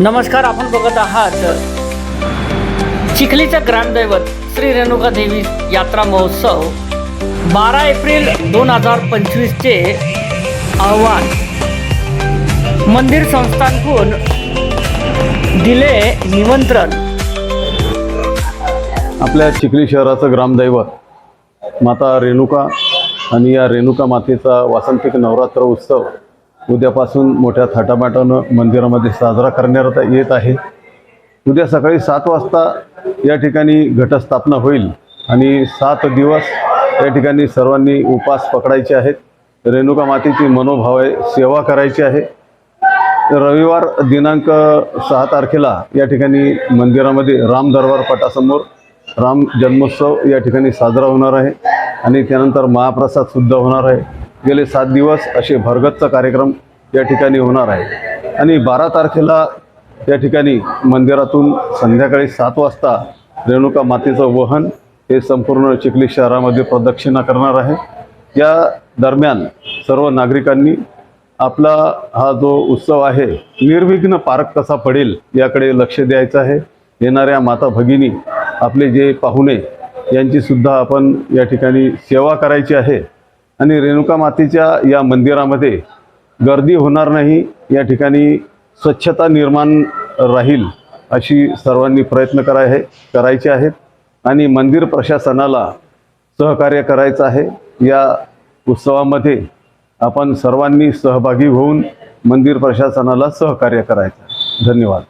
नमस्कार आपण बघत आहात चिखलीचं ग्रामदैवत श्री रेणुका देवी यात्रा महोत्सव. बारा एप्रिल दोन हजार पंचवीसचे आव्हान. मंदिर संस्थांकडून दिले निमंत्रण. आपल्या चिखली शहराचं ग्रामदैवत माता रेणुका आणि या रेणुका मातेचा वासंतिक नवरात्र उत्सव उद्यापासून मोठ्या थाटामाटानं मंदिरामध्ये साजरा करण्यात येत आहे. उद्या सकाळी सात वाजता या ठिकाणी घटस्थापना होईल आणि सात दिवस या ठिकाणी सर्वांनी उपास पकडायचे आहेत. रेणुका मातेची मनोभाव आहे सेवा करायची आहे. रविवार दिनांक सहा तारखेला या ठिकाणी मंदिरामध्ये राम दरबार पटासमोर राम जन्मोत्सव या ठिकाणी साजरा होणार आहे आणि त्यानंतर महाप्रसादसुद्धा होणार आहे. गेले सात दिवस असे भरगतचा कार्यक्रम या ठिकाणी होणार आहे. आणि बारा तारखेला या ठिकाणी मंदिरातून संध्याकाळी सात वाजता रेणुका मातेचं वहन हे संपूर्ण चिखली शहरामध्ये प्रदक्षिणा करणार आहे. या दरम्यान सर्व नागरिकांनी आपला हा जो उत्सव आहे निर्विघ्न पारक कसा पडेल याकडे लक्ष द्यायचं आहे. येणाऱ्या माता भगिनी आपले जे पाहुणे यांची सुद्धा आपण या ठिकाणी सेवा करायची आहे. आणि रेणुका मातेच्या या मंदिरामध्ये गर्दी होणार नाही या ठिकाणी स्वच्छता निर्माण राहील अशी सर्वांनी प्रयत्न कराय आहे करायचे आहेत. आणि मंदिर प्रशासनाला सहकार्य करायचं आहे. या उत्सवामध्ये आपण सर्वांनी सहभागी होऊन मंदिर प्रशासनाला सहकार्य करायचं आहे. धन्यवाद.